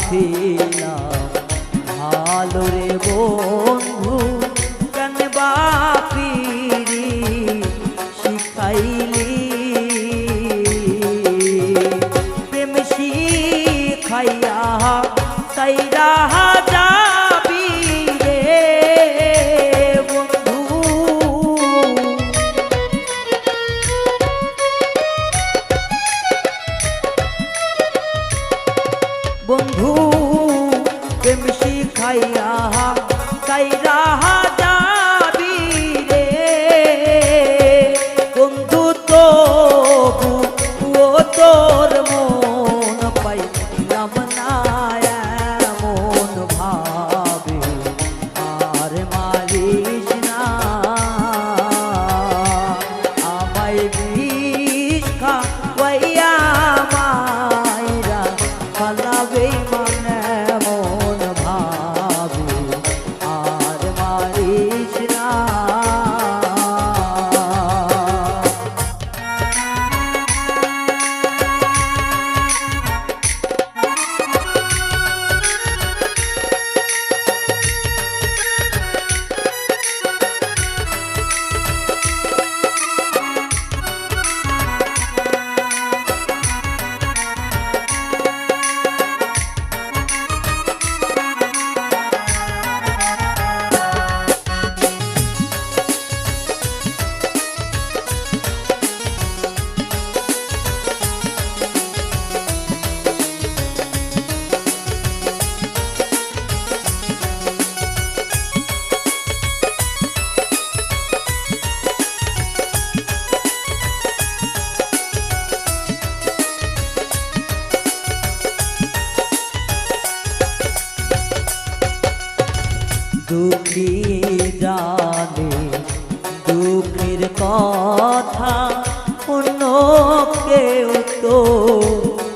ছিলাম ভালো রে বন্ধু কেন বাপিরি শিখাইলি বন্ধু দুঃখী জানে দুঃখের কথা অন্য কেউ তো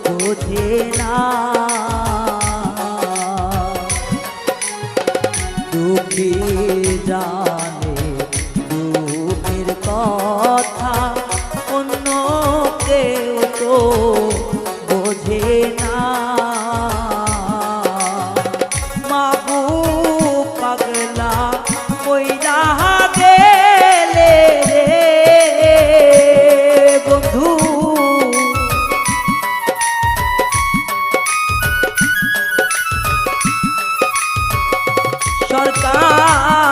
বোঝে না। দুঃখী জানে সরকার।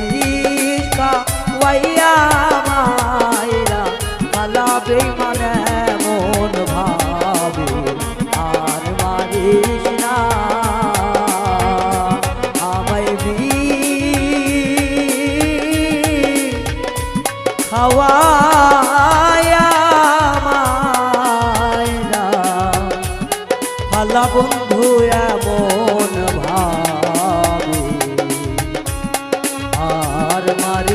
وليك وإياك আমার